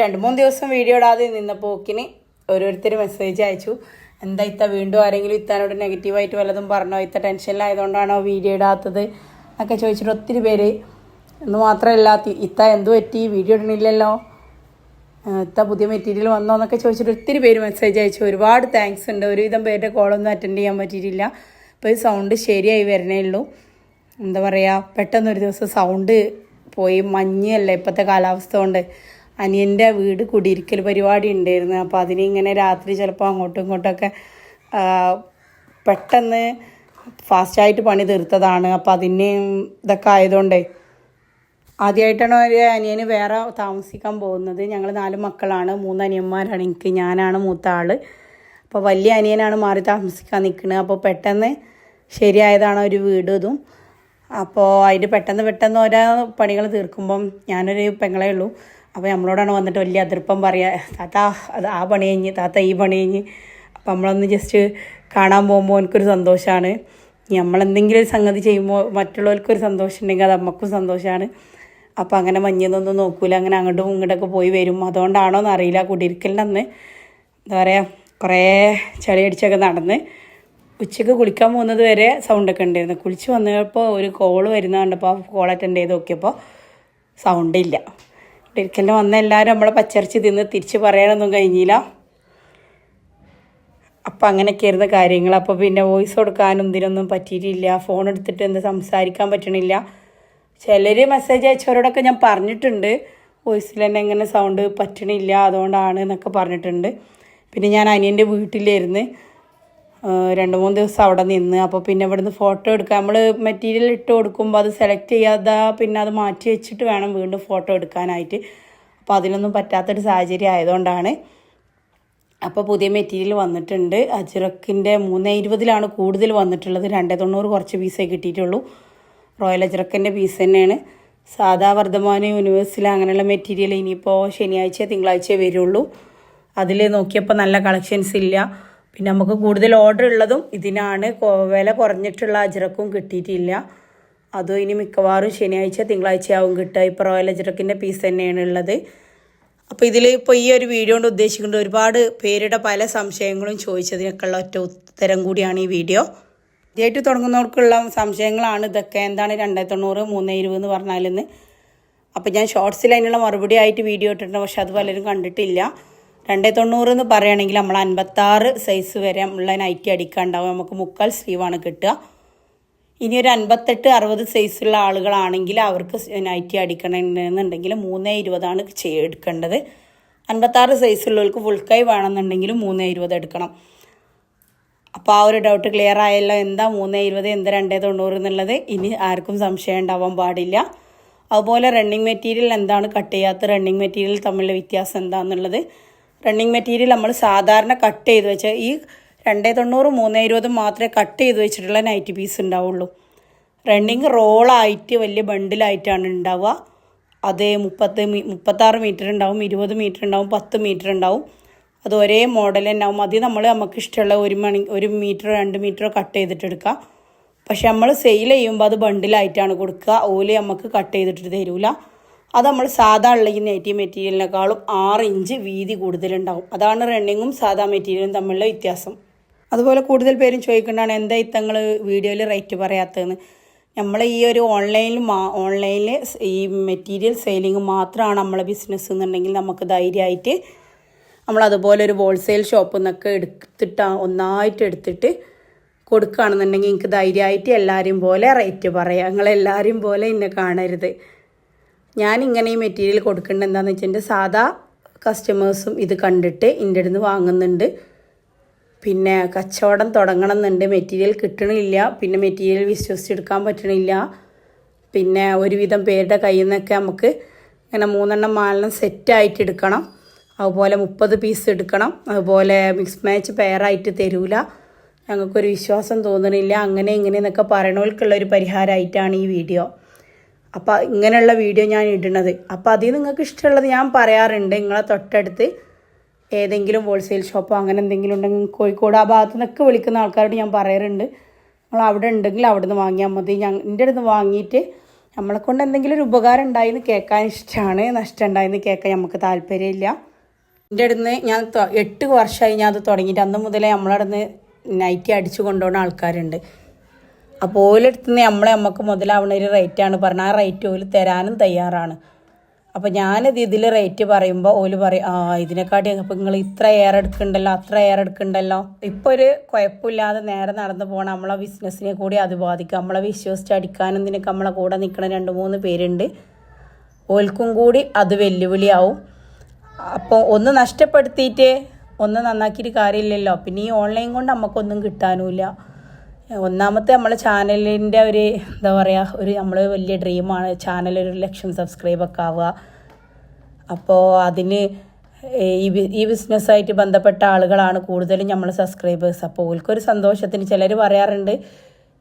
രണ്ട് മൂന്ന് ദിവസം വീഡിയോ ഇടാതെ നിന്നപ്പോൾ ഓക്കിന് ഓരോരുത്തർ മെസ്സേജ് അയച്ചു. എന്താ ഇത്ത വീണ്ടും ആരെങ്കിലും ഇത്താനോട് നെഗറ്റീവായിട്ട് വല്ലതും പറഞ്ഞോ? ഇത്ത ടെൻഷനിലായതുകൊണ്ടാണോ വീഡിയോ ഇടാത്തത്? എന്നൊക്കെ ചോദിച്ചിട്ട് ഒത്തിരി പേര് എന്ന് മാത്രമല്ല ഇത്ത എന്തു പറ്റി? വീഡിയോ ഇടണില്ലല്ലോ ഇത്ത പുതിയ മെറ്റീരിയൽ വന്നോ എന്നൊക്കെ ചോദിച്ചിട്ട് ഒത്തിരി പേര് മെസ്സേജ് അയച്ചു. ഒരുപാട് താങ്ക്സ് ഉണ്ട്. ഒരുവിധം പേരുടെ കോളൊന്നും അറ്റൻഡ് ചെയ്യാൻ പറ്റിയിട്ടില്ല. ഇപ്പോൾ ഈ സൗണ്ട് ശരിയായി വരണേ ഉള്ളൂ. എന്താ പറയുക പെട്ടെന്നൊരു ദിവസം സൗണ്ട് പോയി മഞ്ഞല്ലേ ഇപ്പോഴത്തെ കാലാവസ്ഥ കൊണ്ട്. അനിയന്റെ വീട് കുടിയിരിക്കൽ പരിപാടി ഉണ്ടായിരുന്നു. അപ്പോൾ അതിനിങ്ങനെ രാത്രി ചിലപ്പോൾ അങ്ങോട്ടും ഇങ്ങോട്ടൊക്കെ പെട്ടെന്ന് ഫാസ്റ്റായിട്ട് പണി തീർത്തതാണ്. അപ്പോൾ അതിന് ഇതൊക്കെ ആയതുകൊണ്ടേ ആദ്യമായിട്ടാണ് ഒരു അനിയന് വേറെ താമസിക്കാൻ പോകുന്നത്. ഞങ്ങൾ നാല് മക്കളാണ്. മൂന്ന് അനിയന്മാരാണ്. എനിക്ക് ഞാനാണ് മൂത്ത ആൾ അപ്പോൾ വലിയ അനിയനാണ് മാറി താമസിക്കാൻ നിൽക്കുന്നത് അപ്പോൾ പെട്ടെന്ന് ശരിയായതാണ് ഒരു വീട് ഇതും. അപ്പോൾ അതിന്റെ പെട്ടെന്ന് പെട്ടെന്ന് ഓരോ പണികൾ തീർക്കുമ്പം ഞാനൊരു പെങ്ങളേ ഉള്ളൂ. അപ്പോൾ നമ്മളോടാണ് വന്നിട്ട് വലിയ അതിർപ്പം പറയുക താത്ത അത് ആ പണി കഴിഞ്ഞ് താത്ത ഈ പണി കഴിഞ്ഞ്. അപ്പം നമ്മളൊന്ന് ജസ്റ്റ് കാണാൻ പോകുമ്പോൾ എനിക്കൊരു സന്തോഷമാണ് നമ്മളെന്തെങ്കിലും ഒരു സംഗതി ചെയ്യുമ്പോൾ മറ്റുള്ളവർക്കൊരു സന്തോഷം ഉണ്ടെങ്കിൽ അത് നമുക്കും സന്തോഷമാണ് അപ്പോൾ അങ്ങനെ മഞ്ഞെന്നൊന്നും നോക്കൂല അങ്ങനെ അങ്ങോട്ടും ഇങ്ങോട്ടൊക്കെ പോയി വരും. അതുകൊണ്ടാണോ എന്ന് അറിയില്ല കുടിയിരിക്കലിന്റെ അന്ന് എന്താ പറയുക കുറേ ചളി അടിച്ചൊക്കെ നടന്ന് ഉച്ചയ്ക്ക് കുളിക്കാൻ പോകുന്നത് വരെ സൗണ്ടൊക്കെ ഉണ്ടായിരുന്നു. കുളിച്ച് വന്നപ്പോൾ ഒരു കോൾ വരുന്ന കണ്ടപ്പോൾ ആ കോൾ അറ്റൻഡ് ചെയ്ത് നോക്കിയപ്പോൾ സൗണ്ടില്ല കുടിയിരിക്കലിന് വന്ന എല്ലാവരും നമ്മളെ പച്ചരിച്ച് തിന്ന് തിരിച്ച് പറയാനൊന്നും കഴിഞ്ഞില്ല. അപ്പം അങ്ങനെയൊക്കെയായിരുന്നു കാര്യങ്ങൾ. അപ്പോൾ പിന്നെ വോയിസ് കൊടുക്കാനും ഇതിനൊന്നും പറ്റിയിട്ടില്ല. ഫോൺ എടുത്തിട്ട് എന്ത് സംസാരിക്കാൻ പറ്റണില്ല. ചിലർ മെസ്സേജ് അയച്ചവരോടൊക്കെ ഞാൻ പറഞ്ഞിട്ടുണ്ട്. വോയിസിൽ തന്നെ ഇങ്ങനെ സൗണ്ട് പറ്റണില്ല അതുകൊണ്ടാണ് എന്നൊക്കെ പറഞ്ഞിട്ടുണ്ട്. പിന്നെ ഞാൻ അനിയന്റെ വീട്ടിലായിരുന്നു. രണ്ട് മൂന്ന് ദിവസം അവിടെ നിന്ന്. അപ്പോൾ പിന്നെ ഇവിടുന്ന് ഫോട്ടോ എടുക്കുക നമ്മൾ മെറ്റീരിയൽ ഇട്ട് കൊടുക്കുമ്പോൾ അത് സെലക്ട് ചെയ്യാതെ പിന്നെ അത് മാറ്റി വെച്ചിട്ട് വേണം വീണ്ടും ഫോട്ടോ എടുക്കാനായിട്ട്. അപ്പോൾ അതിനൊന്നും പറ്റാത്തൊരു സാഹചര്യം ആയതുകൊണ്ടാണ്. അപ്പോൾ പുതിയ മെറ്റീരിയൽ വന്നിട്ടുണ്ട്. അജിറക്കിന്റെ മൂന്ന് ഇരുപതിലാണ് കൂടുതൽ വന്നിട്ടുള്ളത്. രണ്ടേ തൊണ്ണൂറ് കുറച്ച് പീസേ കിട്ടിയിട്ടുള്ളൂ. റോയൽ അജിറക്കിന്റെ പീസ് തന്നെയാണ്. സാധാ വർദ്ധമാന യൂണിവേഴ്സിൽ അങ്ങനെയുള്ള മെറ്റീരിയൽ ഇനിയിപ്പോൾ ശനിയാഴ്ച തിങ്കളാഴ്ച വരുള്ളൂ. അതിൽ നോക്കിയപ്പോൾ നല്ല കളക്ഷൻസ് ഇല്ല. പിന്നെ നമുക്ക് കൂടുതൽ ഓർഡർ ഉള്ളതും ഇതിനാണ് വില കുറഞ്ഞിട്ടുള്ള അജിറക്കും കിട്ടിയിട്ടില്ല. അതും ഇനി മിക്കവാറും ശനിയാഴ്ച തിങ്കളാഴ്ച ആവും കിട്ടുക. ഇപ്പോൾ റോയൽ അജിറക്കിന്റെ പീസ് തന്നെയാണ് ഉള്ളത്. അപ്പോൾ ഇതിൽ ഇപ്പോൾ ഈ ഒരു വീഡിയോ കൊണ്ട് ഉദ്ദേശിക്കുന്നത് ഒരുപാട് പേരുടെ പല സംശയങ്ങളും ചോദിച്ചതിനൊക്കെയുള്ള ഒറ്റ ഉത്തരം കൂടിയാണ് ഈ വീഡിയോ ഇതായിട്ട് തുടങ്ങുന്നവർക്കുള്ള സംശയങ്ങളാണ് ഇതൊക്കെ. എന്താണ് രണ്ടേ തൊണ്ണൂറ് മൂന്ന് ഇരുപത് എന്ന് പറഞ്ഞാലെന്ന്. അപ്പോൾ ഞാൻ ഷോർട്സിൽ അതിനുള്ള മറുപടി ആയിട്ട് വീഡിയോ ഇട്ടിട്ടുണ്ട്. പക്ഷെ അത് പലരും കണ്ടിട്ടില്ല. രണ്ടേ തൊണ്ണൂറ് എന്ന് പറയുകയാണെങ്കിൽ നമ്മൾ അൻപത്താറ് സൈസ് വരെ ഉള്ള നൈറ്റി അടിക്കാണ്ടാവും. നമുക്ക് മുക്കാൽ സ്ലീവാണ് കിട്ടുക. ഇനി ഒരു അൻപത്തെട്ട് അറുപത് സൈസുള്ള ആളുകളാണെങ്കിൽ അവർക്ക് നൈറ്റി അടിക്കണമെന്നുണ്ടെങ്കിൽ മൂന്ന് ഇരുപതാണ് എടുക്കേണ്ടത്. അൻപത്താറ് സൈസുള്ളവർക്ക് ഫുൾ കൈ വേണമെന്നുണ്ടെങ്കിൽ മൂന്ന് ഇരുപത് എടുക്കണം. അപ്പോൾ ആ ഒരു ഡൗട്ട് ക്ലിയർ ആയല്ലോ. എന്താ മൂന്ന് ഇരുപത് എന്താ രണ്ടേ തൊണ്ണൂറ് എന്നുള്ളത്? ഇനി ആർക്കും സംശയം ഉണ്ടാവാൻ പാടില്ല. അതുപോലെ റണ്ണിങ് മെറ്റീരിയൽ എന്താണ്? കട്ട് ചെയ്യാത്ത റണ്ണിങ് മെറ്റീരിയൽ തമ്മിലുള്ള വ്യത്യാസം എന്താണെന്നുള്ളത് റണ്ണിങ് മെറ്റീരിയൽ നമ്മൾ സാധാരണ കട്ട് ചെയ്ത് വെച്ച ഈ രണ്ടേ തൊണ്ണൂറ് മൂന്നേ ഇരുപത് മാത്രമേ കട്ട് ചെയ്ത് വെച്ചിട്ടുള്ള നൈറ്റ് പീസ് ഉണ്ടാവുള്ളൂ. റണ്ണിങ് റോളായിട്ട് വലിയ ബണ്ടിലായിട്ടാണ് ഉണ്ടാവുക. അത് മുപ്പത്ത് മുപ്പത്താറ് മീറ്റർ ഉണ്ടാവും ഇരുപത് മീറ്റർ ഉണ്ടാവും പത്ത് മീറ്റർ ഉണ്ടാവും. അത് ഒരേ മോഡൽ തന്നെ ആവും. അത് നമ്മൾ നമുക്ക് ഇഷ്ടമുള്ള ഒരു മണി ഒരു മീറ്ററോ രണ്ട് മീറ്ററോ കട്ട് ചെയ്തിട്ട് എടുക്കാം പക്ഷെ നമ്മൾ സെയിൽ ചെയ്യുമ്പോൾ അത് ബണ്ടിലായിട്ടാണ് കൊടുക്കുക. ഓൽ നമുക്ക് കട്ട് ചെയ്തിട്ട് തരൂല. അത് നമ്മൾ സാധാ ഉള്ള ഈ നെറ്റി മെറ്റീരിയലിനേക്കാളും ആറ് ഇഞ്ച് വീതി കൂടുതലുണ്ടാവും. അതാണ് റണ്ണിങ്ങും സാധാ മെറ്റീരിയലും തമ്മിലുള്ള വ്യത്യാസം. അതുപോലെ കൂടുതൽ പേരും ചോദിക്കേണ്ടതാണ് എന്താ ഇത്തങ്ങൾ വീഡിയോയിൽ റേറ്റ് പറയാത്തതെന്ന്? നമ്മൾ ഈ ഒരു ഓൺലൈനിൽ മാ ഓൺലൈനിൽ ഈ മെറ്റീരിയൽ സെയിലിംഗ് മാത്രമാണ് നമ്മളെ ബിസിനസ് എന്നുണ്ടെങ്കിൽ നമുക്ക് ധൈര്യമായിട്ട് നമ്മൾ അതുപോലെ ഒരു ഹോൾസെയിൽ ഷോപ്പിൽ നിന്നൊക്കെ എടുത്തിട്ട് ഒന്നായിട്ട് എടുത്തിട്ട് കൊടുക്കുകയാണെന്നുണ്ടെങ്കിൽ എനിക്ക് ധൈര്യമായിട്ട് എല്ലാവരെയും പോലെ റേറ്റ് പറയാം. നിങ്ങളെല്ലാവരെയും പോലെ എന്നെ കാണരുത്. ഞാൻ ഇങ്ങനെ ഈ മെറ്റീരിയൽ കൊടുക്കേണ്ടത് എന്താണെന്ന് വെച്ചാൽ എന്റെ സാധാ കസ്റ്റമേഴ്സും ഇത് കണ്ടിട്ട് എന്റെ അടുത്ത് വാങ്ങുന്നുണ്ട്. പിന്നെ കച്ചവടം തുടങ്ങണം എന്നുണ്ട് മെറ്റീരിയൽ കിട്ടണില്ല. പിന്നെ മെറ്റീരിയൽ വിശ്വസിച്ചെടുക്കാൻ പറ്റണില്ല. പിന്നെ ഒരുവിധം പേരുടെ കയ്യിൽ നിന്നൊക്കെ നമുക്ക് ഇങ്ങനെ മൂന്നെണ്ണം നാലെണ്ണം സെറ്റായിട്ട് എടുക്കണം. അതുപോലെ മുപ്പത് പീസ് എടുക്കണം. അതുപോലെ മിക്സ് മാച്ച് പെയറായിട്ട് തരൂല. ഞങ്ങൾക്കൊരു വിശ്വാസം തോന്നണില്ല. അങ്ങനെ ഇങ്ങനെ എന്നൊക്കെ പറയണവർക്കുള്ള ഒരു പരിഹാരമായിട്ടാണ് ഈ വീഡിയോ അപ്പോൾ ഇങ്ങനെയുള്ള വീഡിയോ ഞാൻ ഇടുന്നത് അപ്പോൾ അതിൽ നിങ്ങൾക്ക് ഇഷ്ടമുള്ളത് ഞാൻ പറയാറുണ്ട്. നിങ്ങളെ തൊട്ടടുത്ത് ഏതെങ്കിലും ഹോൾസെയിൽ ഷോപ്പോ അങ്ങനെ എന്തെങ്കിലും ഉണ്ടെങ്കിൽ കോഴിക്കോട് ആ ഭാഗത്തു നിന്നൊക്കെ വിളിക്കുന്ന ആൾക്കാരോട് ഞാൻ പറയാറുണ്ട്. നമ്മൾ അവിടെ ഉണ്ടെങ്കിൽ അവിടെ നിന്ന് വാങ്ങിയാൽ മതി. ഞാൻ എന്റെ അടുത്ത് വാങ്ങിയിട്ട് നമ്മളെ കൊണ്ട് എന്തെങ്കിലും ഒരു ഉപകാരം ഉണ്ടായിന്ന് കേൾക്കാൻ ഇഷ്ടമാണ് നഷ്ടം ഉണ്ടായിന്ന് കേൾക്കാൻ നമുക്ക് താല്പര്യമില്ല. എന്റെ അടുത്ത് ഞാൻ എട്ട് വർഷമായി ഞാൻ അത് തുടങ്ങിയിട്ട് അന്ന് മുതലേ നമ്മളവിടെ നിന്ന് നൈറ്റി അടിച്ചു കൊണ്ടുപോകുന്ന ആൾക്കാരുണ്ട്. അപ്പോൾ ഓലെടുത്ത് നമ്മളെ നമുക്ക് മുതലാവുന്ന ഒരു റേറ്റാണ് പറഞ്ഞത്. ആ റേറ്റ് ഓയിൽ തരാനും തയ്യാറാണ്. അപ്പോൾ ഞാനത് ഇതിൽ റേറ്റ് പറയുമ്പോൾ ഓൽ പറയും ആ ഇതിനെക്കാട്ടി അപ്പോൾ നിങ്ങൾ ഇത്ര എയർ എടുക്കണ്ടല്ലോ അത്ര എയർ എടുക്കണ്ടല്ലോ. ഇപ്പോൾ ഒരു കുഴപ്പമില്ലാതെ നേരെ നടന്നു പോകണം നമ്മളെ ബിസിനസ്സിനെ കൂടി അത് ബാധിക്കും. നമ്മളെ വിശ്വസിച്ച് അടിക്കാനും ഇതിനൊക്കെ നമ്മളെ കൂടെ നിൽക്കണ രണ്ട് മൂന്ന് പേരുണ്ട്. ഓൽക്കും കൂടി അത് വെല്ലുവിളിയാവും. അപ്പോൾ ഒന്ന് നഷ്ടപ്പെടുത്തിയിട്ട് ഒന്ന് നന്നാക്കിയിട്ട് കാര്യമില്ലല്ലോ. പിന്നെ ഈ ഓൺലൈൻ കൊണ്ട് നമുക്കൊന്നും കിട്ടാനുമില്ല. ഒന്നാമത്തെ നമ്മളെ ചാനലിന്റെ ഒരു എന്താ പറയുക ഒരു നമ്മൾ വലിയ ഡ്രീമാണ് ചാനൽ ഒരു ലക്ഷം സബ്സ്ക്രൈബൊക്കെ ആവുക. അപ്പോൾ അതിന് ഈ ഈ ബിസിനസ്സായിട്ട് ബന്ധപ്പെട്ട ആളുകളാണ് കൂടുതലും നമ്മൾ സബ്സ്ക്രൈബേഴ്സ്. അപ്പോൾ ഓൽക്കൊരു സന്തോഷത്തിന് ചിലർ പറയാറുണ്ട്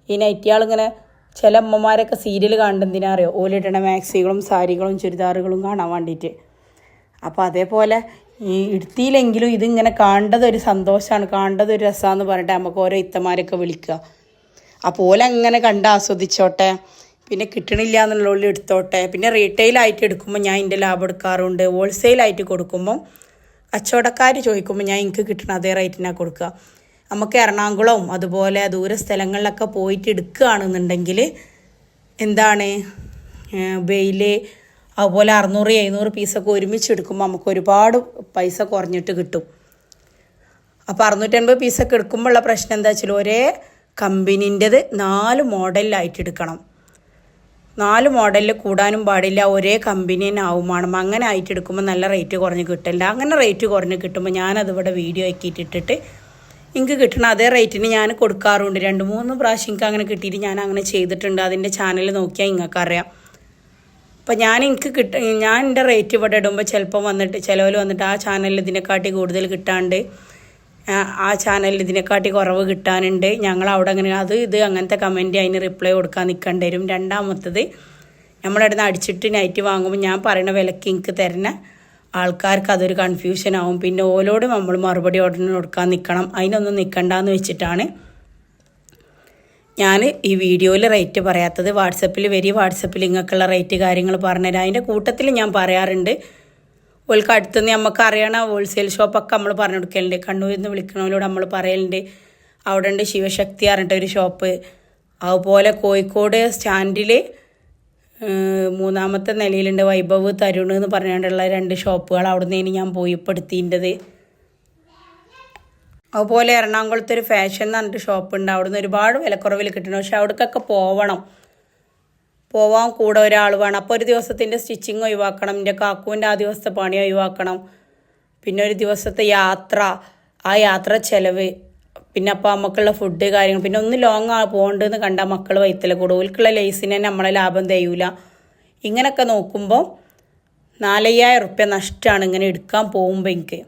ഈ നൈറ്റിയാളിങ്ങനെ ചില അമ്മമാരൊക്കെ സീരിയൽ കാണുന്നത് എന്തിനാ അറിയോ ഓലിടണ മാക്സികളും സാരികളും ചുരിദാറുകളും കാണാൻ വേണ്ടിയിട്ട് അപ്പോൾ അതേപോലെ ഈ ഇടുത്തിയിലെങ്കിലും ഇതിങ്ങനെ കാണേണ്ടത് സന്തോഷമാണ് കാണേണ്ടത് രസമാണെന്ന് പറഞ്ഞിട്ട് നമുക്ക് ഓരോ ഇത്തമാരൊക്കെ വിളിക്കുക. അപ്പോൾ അങ്ങനെ കണ്ട് ആസ്വദിച്ചോട്ടെ. പിന്നെ കിട്ടണില്ല എന്നുള്ളതിൽ എടുത്തോട്ടെ. പിന്നെ റീറ്റെയിലായിട്ട് എടുക്കുമ്പോൾ ഞാൻ എന്റെ ലാഭം എടുക്കാറുണ്ട്. ഹോൾസെയിലായിട്ട് കൊടുക്കുമ്പോൾ കച്ചവടക്കാർ ചോദിക്കുമ്പോൾ ഞാൻ എനിക്ക് കിട്ടണ അതേ റേറ്റിനാണ് കൊടുക്കുക നമുക്ക് എറണാകുളവും അതുപോലെ ദൂര സ്ഥലങ്ങളിലൊക്കെ പോയിട്ട് എടുക്കുകയാണെന്നുണ്ടെങ്കിൽ എന്താണ്? വെയിൽ അതുപോലെ അറുന്നൂറ് എഴുന്നൂറ് പീസൊക്കെ ഒരുമിച്ച് എടുക്കുമ്പോൾ നമുക്ക് ഒരുപാട് പൈസ കുറഞ്ഞിട്ട് കിട്ടും. അപ്പോൾ അറുന്നൂറ്റൻപത് പീസൊക്കെ എടുക്കുമ്പോഴുള്ള പ്രശ്നം എന്താ വെച്ചാൽ ഒരേ കമ്പനീന്റെത് നാല് മോഡലിലായിട്ട് എടുക്കണം നാല് മോഡലിൽ കൂടാനും പാടില്ല ഒരേ കമ്പനി തന്നെ ആവുമാണ്. അങ്ങനെ ആയിട്ട് എടുക്കുമ്പോൾ നല്ല റേറ്റ് കുറഞ്ഞ് കിട്ടില്ല അങ്ങനെ റേറ്റ് കുറഞ്ഞ് കിട്ടുമ്പോൾ ഞാനത് ഇവിടെ വീഡിയോ ആക്കിയിട്ട് ഇട്ടിട്ട് എനിക്ക് കിട്ടണ. അതേ റേറ്റിന് ഞാൻ കൊടുക്കാറുണ്ട്. രണ്ട് മൂന്ന് പ്രാവശ്യം എനിക്ക് അങ്ങനെ കിട്ടിയിട്ട് ഞാൻ അങ്ങനെ ചെയ്തിട്ടുണ്ട്. അതിന്റെ ചാനൽ നോക്കിയാൽ നിങ്ങൾക്കറിയാം അപ്പം ഞാൻ എനിക്ക് കിട്ട ഞാൻ എന്റെ റേറ്റ് ഇവിടെ ഇടുമ്പോൾ ചിലപ്പോൾ വന്നിട്ട് ചിലവിൽ വന്നിട്ട് ആ ചാനലിൽ ഇതിനെക്കാട്ടി കൂടുതൽ കിട്ടാണ്ട് ആ, ചാനലിൽ ഇതിനെക്കാട്ടി കുറവ് കിട്ടാനുണ്ട്. ഞങ്ങൾ അവിടെ അങ്ങനെ അത് ഇത് അങ്ങനത്തെ കമന്റ് അതിന് റിപ്ലൈ കൊടുക്കാൻ നിൽക്കേണ്ടി വരും. രണ്ടാമത്തത് നമ്മളിവിടുന്ന് അടിച്ചിട്ട് നൈറ്റ് വാങ്ങുമ്പോൾ ഞാൻ പറയുന്ന വിലക്ക് എനിക്ക് തരുന്ന ആൾക്കാർക്ക് അതൊരു കൺഫ്യൂഷൻ ആവും. പിന്നെ ഓലോട് നമ്മൾ മറുപടി ഓർഡർ കൊടുക്കാൻ നിൽക്കണം അതിനൊന്നും നിൽക്കണ്ടെന്ന് വെച്ചിട്ടാണ് ഞാൻ ഈ വീഡിയോയിൽ റേറ്റ് പറയാത്തത്. വാട്സപ്പിൽ വരി വാട്സപ്പിൽ ഇങ്ങനെയുള്ള റേറ്റ് കാര്യങ്ങൾ പറഞ്ഞുതരാം അതിന്റെ കൂട്ടത്തിൽ ഞാൻ പറയാറുണ്ട്. ഓൾക്ക് അടുത്തുനിന്ന് നമുക്ക് അറിയണ ഹോൾസെയിൽ ഷോപ്പൊക്കെ നമ്മൾ പറഞ്ഞു കൊടുക്കലുണ്ട്. കണ്ണൂരിൽ നിന്ന് വിളിക്കണവരോട് നമ്മൾ പറയലുണ്ട്. അവിടെ ഉണ്ട് ശിവശക്തി പറഞ്ഞിട്ട് ഒരു ഷോപ്പ് അതുപോലെ കോഴിക്കോട് സ്റ്റാൻഡിൽ മൂന്നാമത്തെ നിലയിലുണ്ട് വൈഭവ് തരുൺ എന്ന് പറഞ്ഞുകൊണ്ടുള്ള രണ്ട് ഷോപ്പുകൾ അവിടെ നിന്ന് ഞാൻ പോയി പെടുത്തിന്റെത് അതുപോലെ എറണാകുളത്ത് ഒരു ഫാഷൻ എന്ന് പറഞ്ഞിട്ട് ഷോപ്പുണ്ട് അവിടുന്ന് ഒരുപാട് വിലക്കുറവിൽ കിട്ടണം. പക്ഷെ അവിടേക്കൊക്കെ പോവണം. പോവാൻ കൂടെ ഒരാൾ വേണം. അപ്പോൾ ഒരു ദിവസത്തിന്റെ സ്റ്റിച്ചിങ് ഒഴിവാക്കണം. എന്റെ കാക്കുവിന്റെ ആ ദിവസത്തെ പണി ഒഴിവാക്കണം. പിന്നെ ഒരു ദിവസത്തെ യാത്ര. ആ യാത്ര ചിലവ്. പിന്നെ അപ്പോൾ നമുക്കുള്ള ഫുഡ് കാര്യങ്ങൾ. പിന്നെ ഒന്ന് ലോങ് ആ പോകണ്ടെന്ന് കണ്ടാൽ മക്കൾ വൈത്തല കൂടും. ഓൽക്കുള്ള ലേസിന് തന്നെ നമ്മളെ ലാഭം തയ്യൂല. ഇങ്ങനെയൊക്കെ നോക്കുമ്പോൾ നാലയ്യായിരം റുപ്യ നഷ്ടമാണ് ഇങ്ങനെ എടുക്കാൻ പോകുമ്പോൾ എനിക്ക്.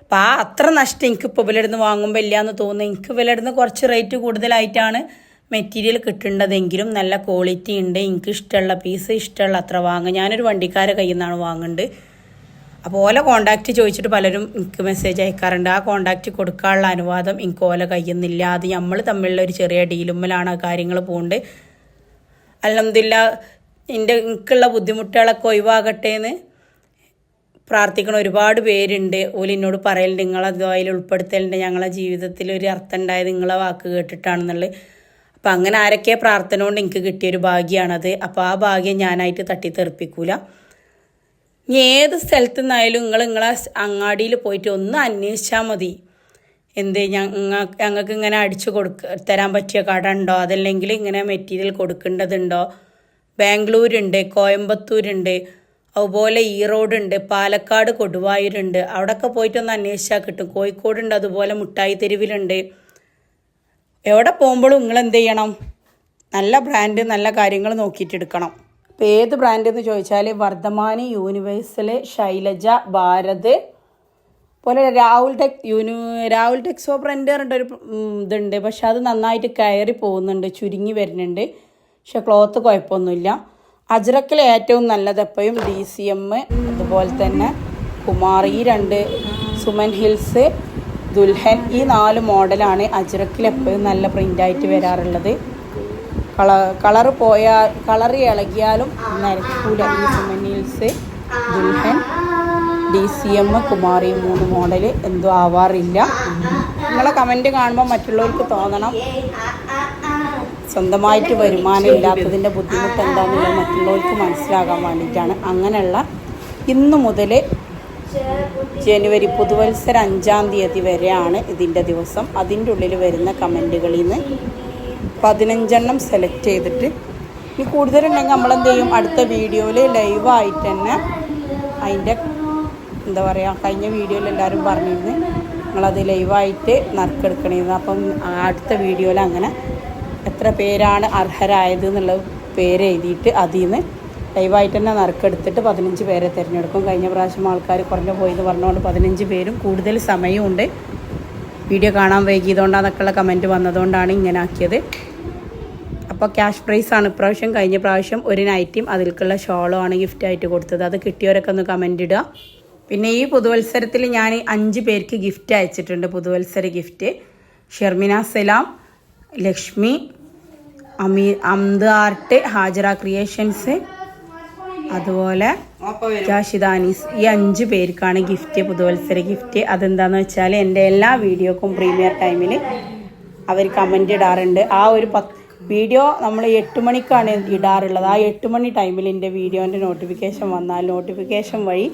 അപ്പം ആ അത്ര നഷ്ടം എനിക്ക് ഇപ്പോൾ ഇവലിടുന്ന് വാങ്ങുമ്പോൾ ഇല്ലയെന്ന് തോന്നുന്നു. എനിക്ക് വിലയിടുന്ന് കുറച്ച് റേറ്റ് കൂടുതലായിട്ടാണ് മെറ്റീരിയൽ കിട്ടേണ്ടതെങ്കിലും നല്ല ക്വാളിറ്റി ഉണ്ട് എനിക്ക് ഇഷ്ടമുള്ള പീസ് ഇഷ്ടമുള്ള അത്ര വാങ്ങുക ഞാനൊരു വണ്ടിക്കാര കയ്യിൽ നിന്നാണ് വാങ്ങുന്നുണ്ട് അപ്പോൾ ഓല കോണ്ടാക്റ്റ് ചോദിച്ചിട്ട് പലരും എനിക്ക് മെസ്സേജ് അയക്കാറുണ്ട്. ആ കോണ്ടാക്റ്റ് കൊടുക്കാനുള്ള അനുവാദം എനിക്ക് ഓല കയ്യിൽ നിന്നില്ല. അത് നമ്മൾ തമ്മിലുള്ള ഒരു ചെറിയ ഡീലുമ്മലാണ് ആ കാര്യങ്ങൾ പോകുന്നത് അല്ലെന്തില്ല എന്റെ എനിക്കുള്ള ബുദ്ധിമുട്ടുകളൊക്കെ ഒഴിവാകട്ടെ എന്ന് പ്രാർത്ഥിക്കണ ഒരുപാട് പേരുണ്ട്. ഓൽ എന്നോട് പറയലുണ്ട് നിങ്ങളത് അതിൽ ഉൾപ്പെടുത്തലുണ്ട്. ഞങ്ങളെ ജീവിതത്തിൽ ഒരു അർത്ഥം ഉണ്ടായത് നിങ്ങളെ വാക്ക് കേട്ടിട്ടാണെന്നുള്ളത്. അപ്പം അങ്ങനെ ആരൊക്കെ പ്രാർത്ഥന കൊണ്ട് എനിക്ക് കിട്ടിയൊരു ഭാഗ്യമാണത് അപ്പോൾ ആ ഭാഗ്യം ഞാനായിട്ട് തട്ടിത്തെറിപ്പിക്കൂല. ഇനി ഏത് സ്ഥലത്തു നിന്നായാലും നിങ്ങൾ നിങ്ങളെ അങ്ങാടിയിൽ പോയിട്ട് ഒന്ന് അന്വേഷിച്ചാൽ മതി. എന്ത് ഞങ്ങ ഞങ്ങൾക്ക് ഇങ്ങനെ അടിച്ചു കൊടുക്ക തരാൻ പറ്റിയ കട ഉണ്ടോ? അതല്ലെങ്കിൽ ഇങ്ങനെ മെറ്റീരിയൽ കൊടുക്കേണ്ടതുണ്ടോ? ബാംഗ്ലൂരുണ്ട് കോയമ്പത്തൂരുണ്ട് അതുപോലെ ഈറോഡുണ്ട് പാലക്കാട് കൊടുവായൂരുണ്ട്. അവിടെയൊക്കെ പോയിട്ടൊന്ന് അന്വേഷിച്ചാൽ കിട്ടും. കോഴിക്കോടുണ്ട് അതുപോലെ മുട്ടായി തെരുവിലുണ്ട് എവിടെ പോകുമ്പോഴും നിങ്ങൾ എന്ത് ചെയ്യണം നല്ല ബ്രാൻഡ് നല്ല കാര്യങ്ങൾ നോക്കിയിട്ട് എടുക്കണം അപ്പോൾ ഏത് ബ്രാൻഡ് എന്ന് ചോദിച്ചാൽ വർദ്ധമാനി യൂണിവേഴ്സൽ ശൈലജ ഭാരത് പോലെ രാഹുൽ ടെക് യൂനി രാഹുൽ ടെക്സോ ബ്രാൻഡ് പറഞ്ഞിട്ടൊരു ഇതുണ്ട്. പക്ഷെ അത് നന്നായിട്ട് കയറി പോകുന്നുണ്ട് ചുരുങ്ങി വരുന്നുണ്ട്. പക്ഷെ ക്ലോത്ത് കുഴപ്പമൊന്നുമില്ല. അജ്രക്കിൽ ഏറ്റവും നല്ലത് എപ്പോഴും ഡി സി എം അതുപോലെ തന്നെ കുമാർ ഈ രണ്ട് സുമൻ ഹിൽസ് ദുൽഹൻ ഈ നാല് മോഡലാണ് അജ്രക്കിൽ നല്ല പ്രിന്റായിട്ട് വരാറുള്ളത്. കള കളറ് പോയാൽ കളർ ഇളകിയാലും നരക്കൂല ഈ സുമനീൽസ് ദുൽഹൻ ഡി സി എം കുമാറി മൂന്ന് മോഡൽ എന്തോ ആവാറില്ല. നിങ്ങളെ കമന്റ് കാണുമ്പോൾ മറ്റുള്ളവർക്ക് തോന്നണം. സ്വന്തമായിട്ട് വരുമാനം ഇല്ലാത്തതിന്റെ ബുദ്ധിമുട്ട് എന്താണെന്നുള്ളത് മറ്റുള്ളവർക്ക് മനസ്സിലാകാൻ വേണ്ടിയിട്ടാണ്. അങ്ങനെയുള്ള ഇന്ന് മുതൽ ജനുവരി പുതുവത്സര അഞ്ചാം തീയതി വരെയാണ് ഇതിന്റെ ദിവസം. അതിന്റെ ഉള്ളിൽ വരുന്ന കമന്റുകളിൽ നിന്ന് പതിനഞ്ചെണ്ണം സെലക്ട് ചെയ്തിട്ട് ഇനി കൂടുതലുണ്ടെങ്കിൽ നമ്മളെന്ത് ചെയ്യും അടുത്ത വീഡിയോയിൽ ലൈവായിട്ട് തന്നെ അതിന്റെ എന്താ പറയുക കഴിഞ്ഞ വീഡിയോയിൽ എല്ലാവരും പറഞ്ഞിരുന്നു. നിങ്ങളത് ലൈവായിട്ട് നറുക്കെടുക്കണേന്ന്. അപ്പം അടുത്ത വീഡിയോയിൽ അങ്ങനെ എത്ര പേരാണ് അർഹരായത് എന്നുള്ള പേര് എഴുതിയിട്ട് അതിൽ നിന്ന് ലൈവായിട്ട് തന്നെ നറുക്കെടുത്തിട്ട് പതിനഞ്ച് പേരെ തിരഞ്ഞെടുക്കും. കഴിഞ്ഞ പ്രാവശ്യം ആൾക്കാർ കുറഞ്ഞു പോയെന്ന് പറഞ്ഞുകൊണ്ട് പതിനഞ്ച് പേരും കൂടുതൽ സമയമുണ്ട്. വീഡിയോ കാണാൻ വൈകിയതുകൊണ്ടാന്നൊക്കെയുള്ള കമന്റ് വന്നതുകൊണ്ടാണ് ഇങ്ങനെ ആക്കിയത്. അപ്പോൾ ക്യാഷ് പ്രൈസാണ്. ഇപ്രാവശ്യം കഴിഞ്ഞ പ്രാവശ്യം ഒരു നൈറ്റിയും അതിൽക്കുള്ള ഷോളുമാണ് ഗിഫ്റ്റായിട്ട് കൊടുത്തത്. അത് കിട്ടിയവരൊക്കെ ഒന്ന് കമന്റ് ഇടുക. പിന്നെ ഈ പുതുവത്സരത്തിൽ ഞാൻ അഞ്ച് പേർക്ക് ഗിഫ്റ്റ് അയച്ചിട്ടുണ്ട്. പുതുവത്സര gift Shermina Salam Lakshmi Ami art Hajara creations അതുപോലെ ജാഷിദാനീസ് ഈ അഞ്ച് പേർക്കാണ് ഗിഫ്റ്റ് പുതുവത്സര ഗിഫ്റ്റ്. അതെന്താന്ന് വെച്ചാൽ എന്റെ എല്ലാ വീഡിയോക്കും പ്രീമിയർ ടൈമിൽ അവർ കമന്റ് ഇടാറുണ്ട്. ആ ഒരു പത്ത് വീഡിയോ നമ്മൾ എട്ട് മണിക്കാണ് ഇടാറുള്ളത്. ആ എട്ട് മണി ടൈമിൽ എന്റെ വീഡിയോന്റെ നോട്ടിഫിക്കേഷൻ വന്നാൽ നോട്ടിഫിക്കേഷൻ വഴി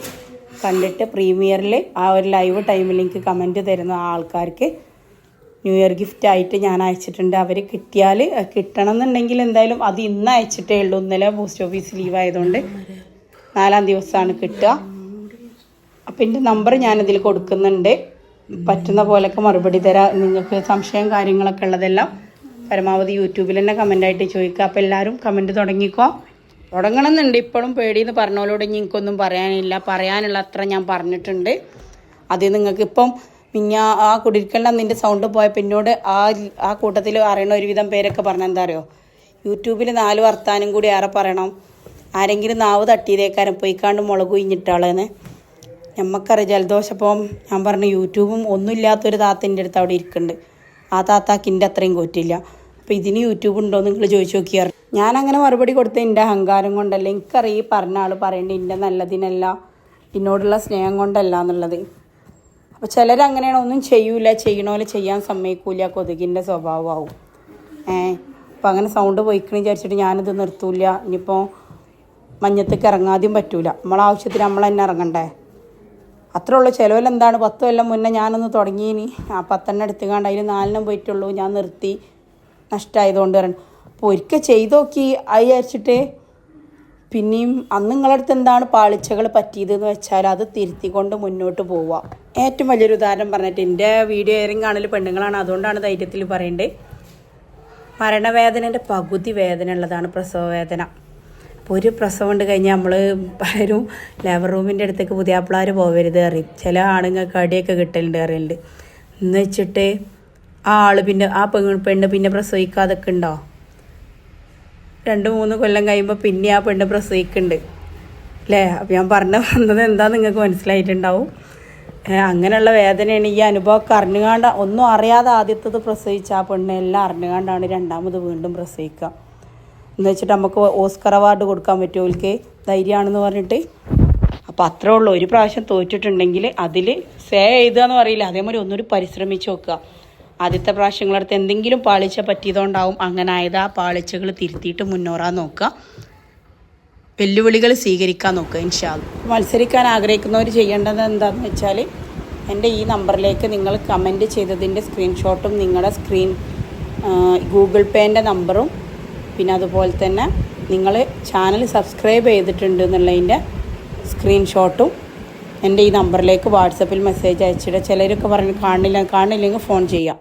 കണ്ടിട്ട് പ്രീമിയറിൽ ആ ഒരു ലൈവ് ടൈമിൽ എനിക്ക് കമന്റ് തരുന്ന ആൾക്കാർക്ക് ന്യൂ ഇയർ ഗിഫ്റ്റ് ആയിട്ട് ഞാൻ അയച്ചിട്ടുണ്ട്. അവർ കിട്ടിയാൽ കിട്ടണം എന്നുണ്ടെങ്കിൽ എന്തായാലും അത് ഇന്ന് അയച്ചിട്ടേ ഉള്ളൂ. ഇന്നലെ പോസ്റ്റ് ഓഫീസ് ലീവ് ആയതുകൊണ്ട് നാലാം ദിവസമാണ് കിട്ടുക. അപ്പം എന്റെ നമ്പർ ഞാനതിൽ കൊടുക്കുന്നുണ്ട്. പറ്റുന്ന പോലൊക്കെ മറുപടി തരാം. നിങ്ങൾക്ക് സംശയം കാര്യങ്ങളൊക്കെ ഉള്ളതെല്ലാം പരമാവധി യൂട്യൂബിൽ തന്നെ കമന്റായിട്ട് ചോദിക്കുക. അപ്പോൾ എല്ലാവരും കമന്റ് തുടങ്ങിക്കോ. തുടങ്ങണമെന്നുണ്ട്. ഇപ്പോഴും പേടിയെന്ന് പറഞ്ഞോളൂടെ ഇനി എനിക്കൊന്നും പറയാനില്ല. പറയാനുള്ള അത്ര ഞാൻ പറഞ്ഞിട്ടുണ്ട്. അത് നിങ്ങൾക്ക് ഇപ്പം മിഞ്ഞ ആ കുടിരിക്കലിന്റെ നിന്റെ സൗണ്ട് പോയ പിന്നോട് ആ ആ കൂട്ടത്തിൽ അറിയണ ഒരുവിധം പേരൊക്കെ പറഞ്ഞാൽ എന്താ അറിയോ? യൂട്യൂബിൽ നാല് വർത്താനം കൂടി ഏറെ പറയണം. ആരെങ്കിലും നാവ് തട്ടിയതേക്കാരം പോയിക്കാണ്ട് മുളക് കുഞ്ഞിട്ടാളെന്ന് ഞമ്മക്കറിയാം ജലദോഷപ്പം ഞാൻ പറഞ്ഞു യൂട്യൂബും ഒന്നുമില്ലാത്തൊരു താത്തിന്റെ അടുത്ത് അവിടെ ഇരിക്കുന്നുണ്ട് ആ താത്താക്കിന്റെ അത്രയും കൊറ്റില്ല. അപ്പോൾ ഇതിന് യൂട്യൂബ് ഉണ്ടോ നിങ്ങൾ ചോദിച്ചു നോക്കിയാൽ ഞാൻ അങ്ങനെ മറുപടി കൊടുത്ത എന്റെ അഹങ്കാരം കൊണ്ടല്ല. എനിക്കറിയാം ഈ പറഞ്ഞ ആൾ പറയേണ്ടത് എന്റെ നല്ലതിനല്ല. എന്നോടുള്ള സ്നേഹം കൊണ്ടല്ല എന്നുള്ളത്. അപ്പോൾ ചിലരങ്ങനെയാണ് ഒന്നും ചെയ്യൂല ചെയ്യണ ചെയ്യാൻ സമ്മതിക്കൂല കൊതുകിന്റെ സ്വഭാവമാവും. ഏ അപ്പോൾ അങ്ങനെ സൗണ്ട് പോയിക്കണ വിചാരിച്ചിട്ട് ഞാനിത് നിർത്തൂല. ഇനിയിപ്പോൾ മഞ്ഞത്തേക്ക് ഇറങ്ങാതെയും പറ്റൂല. നമ്മളെ ആവശ്യത്തിന് നമ്മൾ തന്നെ ഇറങ്ങണ്ടേ? അത്രേ ഉള്ളൂ. ചിലവിൽ എന്താണ് പത്ത് കൊല്ലം മുന്നേ ഞാനൊന്ന് തുടങ്ങിയിനി ആ പത്തെണ്ണം എടുത്തുകാണ്ട് അതിൽ നാലെണ്ണം പോയിട്ടുള്ളൂ. ഞാൻ നിർത്തി. നഷ്ടമായതുകൊണ്ട് വരണം അപ്പോൾ ഒരിക്കൽ ചെയ്ത് നോക്കി അത് വിചാരിച്ചിട്ട് പിന്നെയും അന്ന് നിങ്ങളുടെ അടുത്ത് എന്താണ് പാളിച്ചകൾ പറ്റിയതെന്ന് വെച്ചാൽ അത് തിരുത്തിക്കൊണ്ട് മുന്നോട്ട് പോവുക. ഏറ്റവും വലിയൊരു ഉദാഹരണം പറഞ്ഞിട്ട് എന്റെ വീഡിയോ ഏറെ കാണൽ പെണ്ണുങ്ങളാണ് അതുകൊണ്ടാണ് ധൈര്യത്തിൽ പറയേണ്ടത് മരണവേദനന്റെ പകുതി വേദന ഉള്ളതാണ് പ്രസവ വേദന. അപ്പോൾ ഒരു പ്രസവം ഉണ്ട് കഴിഞ്ഞാൽ നമ്മൾ പലരും ലേബർ റൂമിന്റെ അടുത്തേക്ക് പുതിയാപ്പിളാർ പോകരുത് അറിയും ചില ആണുങ്ങൾക്ക് അടിയൊക്കെ കിട്ടലുണ്ട് അറിയുന്നുണ്ട് എന്ന് വെച്ചിട്ട് ആ ആൾ പിന്നെ ആ പെണ്ണ് പെണ്ണ് പിന്നെ പ്രസവിക്കാതൊക്കെ ഉണ്ടോ രണ്ട് മൂന്ന് കൊല്ലം കഴിയുമ്പോൾ പിന്നെ ആ പെണ്ണ് പ്രസവിക്കുന്നുണ്ട്. അല്ലേ അപ്പം ഞാൻ പറഞ്ഞു വന്നത് എന്താ നിങ്ങൾക്ക് മനസ്സിലായിട്ടുണ്ടാവും. അങ്ങനെയുള്ള വേദനയാണ് ഈ അനുഭവമൊക്കെ അറിഞ്ഞുകാണ്ട ഒന്നും അറിയാതെ ആദ്യത്തത് പ്രസവിച്ച ആ പെണ്ണ് എല്ലാം അറിഞ്ഞുകാണ്ടാണ് രണ്ടാമത് വീണ്ടും പ്രസവിക്കുക എന്ന് വെച്ചിട്ട് നമുക്ക് ഓസ്കർ അവാർഡ് കൊടുക്കാൻ പറ്റുമോ ഓൽക്ക്? ധൈര്യമാണെന്ന് പറഞ്ഞിട്ട്. അപ്പം അത്രേ ഉള്ളൂ. ഒരു പ്രാവശ്യം തോറ്റിട്ടുണ്ടെങ്കിൽ അതിൽ സേ എഴുതുക എന്ന് പറയില്ല. അതേമാതിരി ഒന്നുകൂടി പരിശ്രമിച്ച് നോക്കുക. ആദ്യത്തെ പ്രാവശ്യങ്ങളടുത്ത് എന്തെങ്കിലും പാളിച്ച പറ്റിയതുകൊണ്ടാവും അങ്ങനെ ആയത്. ആ പാളിച്ചകൾ തിരുത്തിയിട്ട് മുന്നോറാൻ നോക്കുക. വെല്ലുവിളികൾ സ്വീകരിക്കാൻ നോക്കുക ഇൻഷാൽ മത്സരിക്കാൻ ആഗ്രഹിക്കുന്നവർ ചെയ്യേണ്ടത് എന്താണെന്ന് വെച്ചാൽ എന്റെ ഈ നമ്പറിലേക്ക് നിങ്ങൾ കമന്റ് ചെയ്തതിന്റെ സ്ക്രീൻഷോട്ടും നിങ്ങളുടെ സ്ക്രീൻ ഗൂഗിൾ പേന്റെ നമ്പറും പിന്നെ അതുപോലെ തന്നെ നിങ്ങൾ ചാനൽ സബ്സ്ക്രൈബ് ചെയ്തിട്ടുണ്ട് എന്നുള്ളതിന്റെ സ്ക്രീൻഷോട്ടും എന്റെ ഈ നമ്പറിലേക്ക് വാട്സപ്പിൽ മെസ്സേജ് അയച്ചിട്ട് ചിലരൊക്കെ പറഞ്ഞ് കാണില്ല കാണില്ലെങ്കിൽ ഫോൺ ചെയ്യാം